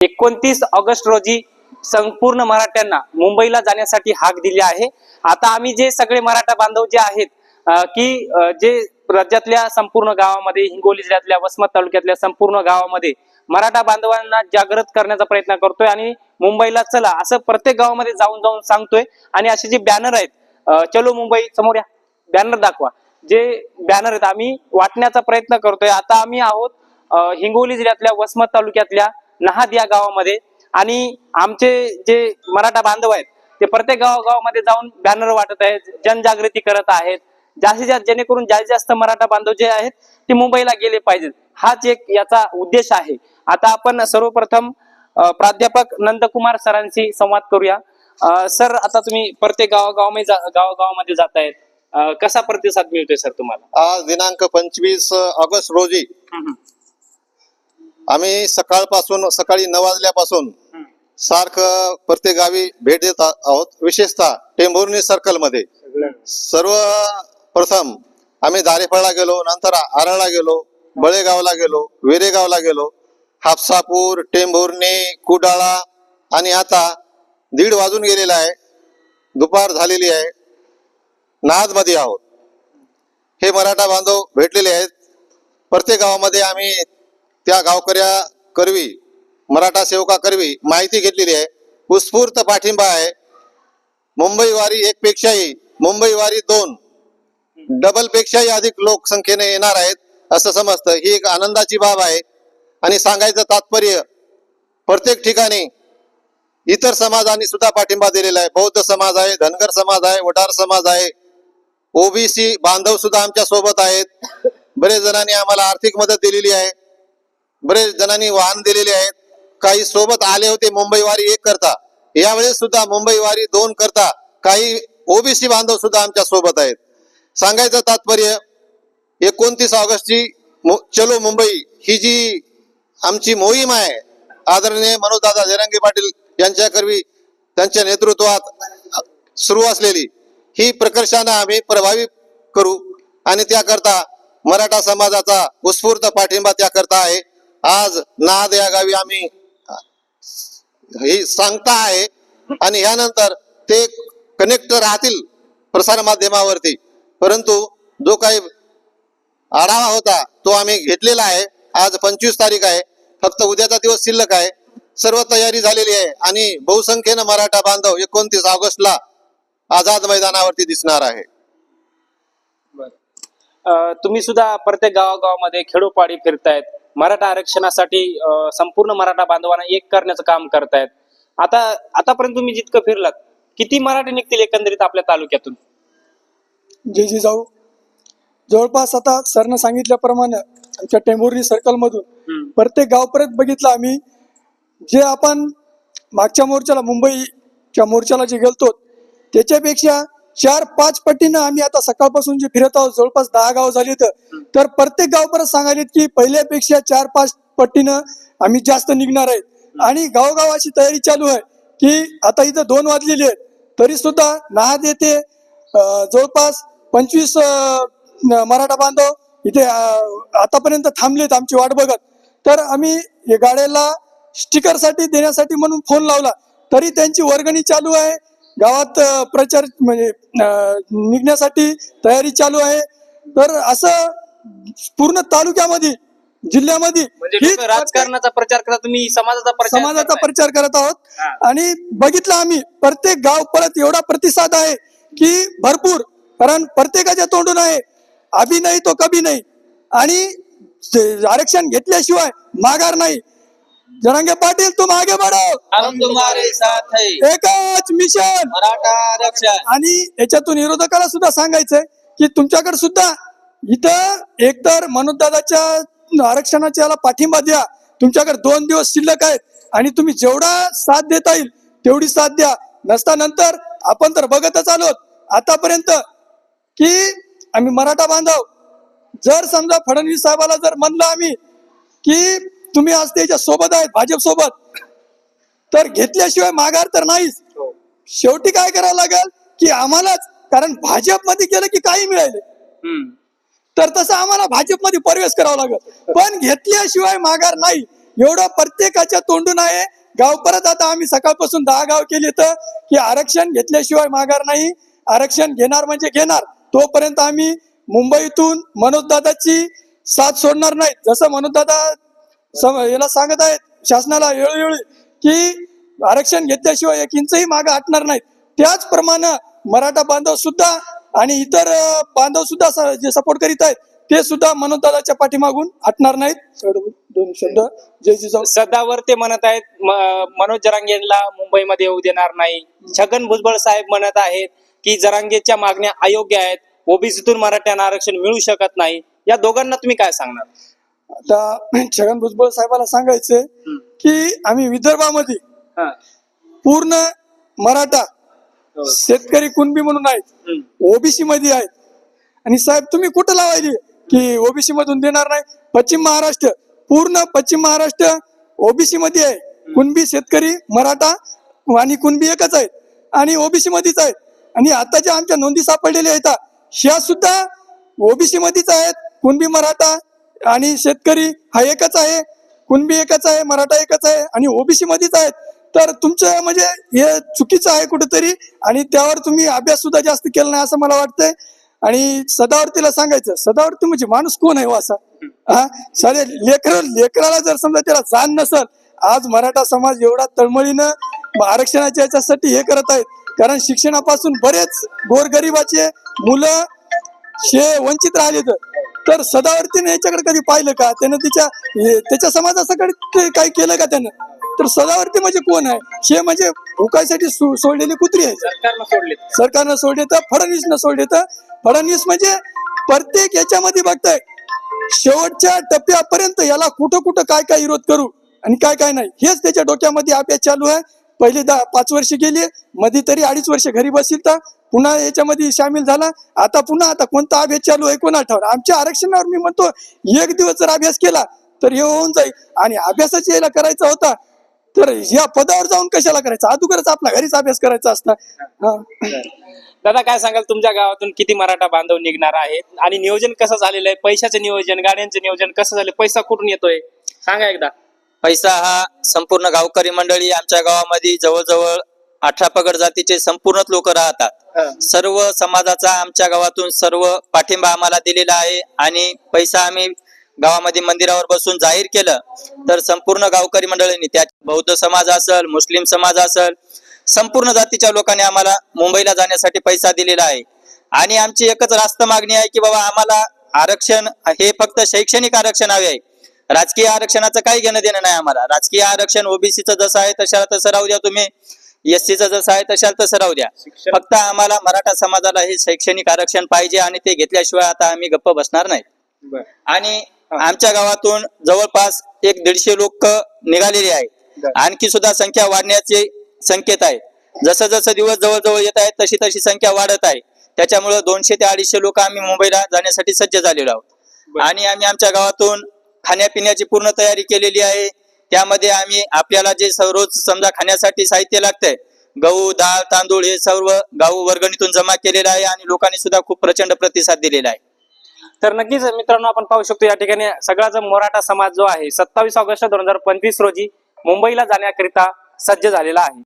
एकोणतीस ऑगस्ट रोजी संपूर्ण मराठ्यांना मुंबईला जाण्यासाठी हाक दिली आहे. आता आम्ही जे सगळे मराठा बांधव जे आहेत की जे राज्यातल्या संपूर्ण गावामध्ये हिंगोली जिल्ह्यातल्या वसमत तालुक्यातल्या संपूर्ण गावामध्ये मराठा बांधवांना जागृत करण्याचा प्रयत्न करतोय आणि मुंबईला चला असं प्रत्येक गावामध्ये जाऊन जाऊन सांगतोय. आणि असे जे बॅनर आहेत चलो मुंबई समोर या. बॅनर दाखवा. जे बॅनर आहेत आम्ही वाटण्याचा प्रयत्न करतोय. आता आम्ही आहोत हिंगोली जिल्ह्यातल्या वसमत तालुक्यातल्या नहाद या गावामध्ये. आणि आमचे जे मराठा बांधव आहेत ते प्रत्येक गावागावामध्ये जाऊन बॅनर वाटत आहेत जनजागृती करत आहेत. जास्तीत जास्त जेणेकरून जास्तीत जास्त मराठा बांधव जे आहेत ते मुंबईला गेले पाहिजेत. हाच एक याचा उद्देश आहे. आता आपण सर्वप्रथम प्राध्यापक नंदकुमार सरांशी संवाद करूया. सर आता तुम्ही प्रत्येक गावागावामध्ये गावागावामध्ये जात आहेत कसा प्रतिसाद मिळतोय सर तुम्हाला? आज दिनांक पंचवीस ऑगस्ट रोजी आम्ही सकाळपासून सकाळी नऊ वाजल्यापासून सारखं प्रत्येक गावी भेट देत आहोत. विशेषतः टेंभुर्णी सर्कलमध्ये सर्व प्रथम आम्ही दारेफळला गेलो नंतर आरळला गेलो बळेगावला गेलो विरेगावला गेलो. हापसापूर टेंभुर्णी कुडाळा आणि आता दीड वाजून गेलेला आहे. दुपार झालेली आहे. नादमध्ये आहोत. हे मराठा बांधव भेटलेले आहेत. प्रत्येक गावामध्ये आम्ही त्या गावकऱ्या करवी मराठा सेवका करवी माहिती घेतलेली आहे. उत्स्फूर्त पाठिंबा आहे. मुंबई वारी एक पेक्षाही मुंबई वारी दोन. डबल पेक्षाही अधिक लोकसंख्येने येणार आहेत असं समजतं. ही एक आनंदाची बाब आहे. आणि सांगायचं तात्पर्य प्रत्येक ठिकाणी इतर समाजांनी सुद्धा पाठिंबा दिलेला आहे. बौद्ध समाज आहे धनगर समाज आहे वडार समाज आहे. ओबीसी बांधव सुद्धा आमच्यासोबत आहेत. बरेच जणांनी आम्हाला आर्थिक मदत दिलेली आहे. बरेच जणांनी वाहन दिलेले आहेत. काही सोबत आले होते मुंबई वारी एक करता. यावेळेस सुद्धा मुंबई वारी दोन करता. काही ओबीसी बांधव सुद्धा आमच्यासोबत आहेत. सांगायचं तात्पर्य एकोणतीस ऑगस्टची मु- चलो मुंबई ही जी आमची मोहीम आहे आदरणीय मनोजदादा जयरंगी पाटील यांच्याकरवी त्यांच्या नेतृत्वात सुरू असलेली ही प्रकर्षानं आम्ही प्रभावी करू. आणि त्याकरता मराठा समाजाचा उत्स्फूर्त पाठिंबा त्याकरता आहे. आज नाद या गावी आम्ही ही सांगता आहे आणि यानंतर ते कनेक्ट राहतील प्रसार माध्यमावरती. परंतु जो काही आढावा होता तो आम्ही घेतलेला आहे. आज पंचवीस तारीख आहे. फक्त उद्याचा दिवस शिल्लक आहे. सर्व तयारी झालेली आहे. आणि बहुसंख्येनं मराठा बांधव एकोणतीस ऑगस्टला आझाद मैदानावरती दिसणार आहे. तुम्ही सुद्धा प्रत्येक गावागावामध्ये खेडोपाडी फिरतायत. मराठा आरक्षणासाठी संपूर्ण मराठा बांधवांना एक करण्याचं काम करतायत. आता आतापर्यंत तुम्ही जितकं फिरलात किती मराठी निघतील एकंदरीत आपल्या तालुक्यातून? जे जे जाऊ. जवळपास आता सरनं सांगितल्याप्रमाणे आमच्या टेंभुर्णी सर्कलमधून. प्रत्येक गावपर्यंत बघितलं आम्ही जे आपण मागच्या मोर्चाला मुंबईच्या मोर्चाला जे गेलतो त्याच्यापेक्षा चार पाच पटीनं आम्ही आता सकाळपासून जे फिरत आहोत जवळपास दहा गाव झाली तर तर प्रत्येक गावपर्यंत सांगायलेत की पहिल्यापेक्षा चार पाच पटीनं आम्ही जास्त निघणार आहेत. आणि गावोगाव अशी तयारी चालू आहे की आता इथं दोन वाजलेली आहेत. तरी सुद्धा नाहद येथे जवळपास पंचवीस मराठा बांधव इथे आतापर्यंत थांबलेत आमची वाट बघत. तर आम्ही गाड्याला स्टिकरसाठी देण्यासाठी म्हणून फोन लावला. तरी त्यांची वर्गणी चालू आहे. गावात प्रचार म्हणजे निघण्यासाठी तयारी चालू आहे. तर असं पूर्ण तालुक्यामध्ये जिल्ह्यामध्ये म्हणजे राजकारणाचा प्रचार करता तुम्ही समाजाचा प्रचार समाजाचा. प्रचार करत आहोत. आणि बघितलं आम्ही प्रत्येक गाव परत एवढा प्रतिसाद आहे की भरपूर. कारण प्रत्येकाच्या तोंडून आहे अभि नाही तो कभी नाही. आणि आरक्षण घेतल्याशिवाय माघार नाही. जरांगे पाटील तुम आगे बढो। हम तुम्हारे साथ है। एकच मिशन। मराठा आरक्षण। आणि याच्यातून विरोधकाला सुद्धा सांगायचंय की तुमच्याकडे सुद्धा इथं एकतर मनोजदादाच्या आरक्षणाच्या पाठिंबा द्या. तुमच्याकडे दोन दिवस शिल्लक आहेत आणि तुम्ही जेवढा साथ देता येईल तेवढी साथ द्या. नसता नंतर आपण तर बघतच आलोत. आतापर्यंत की आम्ही मराठा बांधव जर समजा फडणवीस साहेबाला जर म्हणलं आम्ही की तुम्ही आज त्याच्या सोबत आहेत भाजप सोबत. तर घेतल्याशिवाय माघार तर नाहीच. हो. शेवटी काय करावं लागेल की आम्हालाच कारण भाजपमध्ये गेलं की काही मिळाले. तर तसं आम्हाला भाजपमध्ये प्रवेश करावा लागेल. पण घेतल्याशिवाय माघार नाही. एवढं प्रत्येकाच्या तोंडून आहे. गाव परत आता आम्ही सकाळपासून दहा गाव केली तर की आरक्षण घेतल्याशिवाय माघार नाही. आरक्षण घेणार म्हणजे घेणार. तोपर्यंत आम्ही मुंबईतून मनोजदादाची साथ सोडणार नाही. जसं मनोजदादा याला सांगत आहेत शासनाला वेळोवेळी की आरक्षण घेतल्याशिवाय एक इंचही मागे हटणार नाहीत. त्याचप्रमाणे मराठा बांधव सुद्धा आणि इतर बांधव सुद्धा स- जे सपोर्ट करीत आहेत ते सुद्धा मनोजदादाच्या पाठीमागून हटणार नाहीत. दोन शब्द. जय जिजाऊ सदावर ते म्हणत आहेत म- मनोज जरांगेला मुंबईमध्ये येऊ देणार नाही. छगन भुजबळ साहेब म्हणत आहेत की जरांगेच्या मागण्या अयोग्य आहेत. ओबीसीतून मराठ्यांना आरक्षण मिळू शकत नाही. या दोघांना तुम्ही काय सांगणार? आता छगन भुजबळ साहेबाला सांगायचंय की आम्ही विदर्भामध्ये हा. पूर्ण मराठा शेतकरी कुणबी म्हणून आहेत. ओबीसी मध्ये आहेत. आणि साहेब तुम्ही कुठं लावायली? की ओबीसी मधून देणार नाही? पश्चिम महाराष्ट्र पूर्ण पश्चिम महाराष्ट्र ओबीसी मध्ये आहे कुणबी शेतकरी मराठा आणि कुणबी एकच आहेत. आणि ओबीसी मध्येच आहेत. आणि आता ज्या आमच्या नोंदी सापडलेल्या आहेत. ह्या सुद्धा ओबीसी मध्येच आहेत. कुणबी मराठा आणि शेतकरी हा एकच आहे कुणबी एकच आहे मराठा एकच आहे आणि ओबीसी मध्येच आहेत. तर तुमचं म्हणजे हे चुकीचं आहे कुठेतरी आणि त्यावर तुम्ही अभ्यास सुद्धा जास्त केला नाही असं मला वाटतंय. आणि सदावर्तीला सांगायचं सदावर्ती म्हणजे माणूस कोण आहे हो असा? हा? सारे लेकर लेकराला जर समजा त्याला जाण नसल आज मराठा समाज एवढा तळमळीनं आरक्षणाच्या याच्यासाठी हे करत आहेत. कारण शिक्षणापासून बरेच गोरगरिबाचे मुलं शे वंचित राहिले तर तर सदावर्तीने याच्याकडे कधी पाहिलं का? त्यानं तिच्या त्याच्या समाजाकडे ते काही केलं का त्यानं? तर सदावर्ती म्हणजे कोण आहे? हे म्हणजे भुकायसाठी सो- सोडलेली कुत्री आहे. सरकारनं सोडले सरकारनं सोडले तर फडणवीसनं सोडले तर फडणवीस म्हणजे प्रत्येक याच्यामध्ये बघताय शेवटच्या टप्प्यापर्यंत याला कुठं कुठं काय काय विरोध करू आणि काय काय नाही हेच त्याच्या डोक्यामध्ये अभ्यास चालू आहे. पहिले दहा पाच वर्ष गेली मध्ये तरी अडीच वर्ष घरी बसतील तर पुन्हा याच्यामध्ये सामील झाला. आता पुन्हा आता कोणता अभ्यास चालू आहे कोणा ठावर आमच्या आरक्षणावर मी म्हणतो एक दिवस जर अभ्यास केला तर हे होऊन जाईल. आणि अभ्यासाची याला करायचा होता तर या पदावर जाऊन कशाला करायचा? अगोदरच आपला घरीच अभ्यास करायचा असता. दादा काय सांगाल? तुमच्या गावातून किती मराठा बांधव निघणार आहेत? आणि नियोजन कसं झालेलं आहे? पैशाचं नियोजन गाड्यांचं नियोजन कसं झालं? पैसा कुठून येतोय? सांगा एकदा. पैसा हा संपूर्ण गावकरी मंडळी आमच्या गावामध्ये जवळजवळ अठरा पगड जातीचे संपूर्ण लोक राहतात. सर्व समाजाचा आमच्या गावातून सर्व पाठिंबा आम्हाला दिलेला आहे आणि पैसा आम्ही गावामध्ये मंदिरावर बसून जाहीर केलं तर संपूर्ण गावकरी मंडळींनी त्यात बौद्ध समाज असेल मुस्लिम समाज असेल संपूर्ण जातीच्या लोकांनी आम्हाला मुंबईला जाण्यासाठी पैसा दिलेला आहे. आणि आमची एकच रास्त मागणी आहे की बाबा आम्हाला आरक्षण हे फक्त शैक्षणिक आरक्षण हवे आहे. राजकीय आरक्षणाचं काही घेणं देणं नाही आम्हाला. राजकीय आरक्षण ओबीसीचं जसं आहे तशा तसं राहू द्या तुम्ही. एससीचं जसं आहे तशा तसं राहू द्या. फक्त आम्हाला मराठा समाजाला हे शैक्षणिक आरक्षण पाहिजे आणि ते घेतल्याशिवाय आता आम्ही गप्प बसणार नाही. आणि आमच्या गावातून जवळपास एक दीडशे लोक निघालेले आहेत. आणखी सुद्धा संख्या वाढण्याचे संकेत आहेत जसं जसं दिवस जवळ जवळ येत आहेत तशी तशी संख्या वाढत आहे. त्याच्यामुळे दोनशे ते अडीचशे लोक आम्ही मुंबईला जाण्यासाठी सज्ज झालेलो आहोत. आणि आम्ही आमच्या गावातून खाण्यापिण्याची पूर्ण तयारी केलेली आहे. त्यामध्ये आम्ही आपल्याला जे रोज समजा खाण्यासाठी साहित्य लागतंय गहू डाळ तांदूळ हे सर्व गाऊ वर्गणीतून जमा केलेलं आहे आणि लोकांनी सुद्धा खूप प्रचंड प्रतिसाद दिलेला आहे. तर नक्कीच मित्रांनो आपण पाहू शकतो या ठिकाणी सगळा जो मराठा समाज जो आहे सत्तावीस ऑगस्ट दोन हजार पंचवीस रोजी मुंबईला जाण्याकरिता सज्ज झालेला आहे.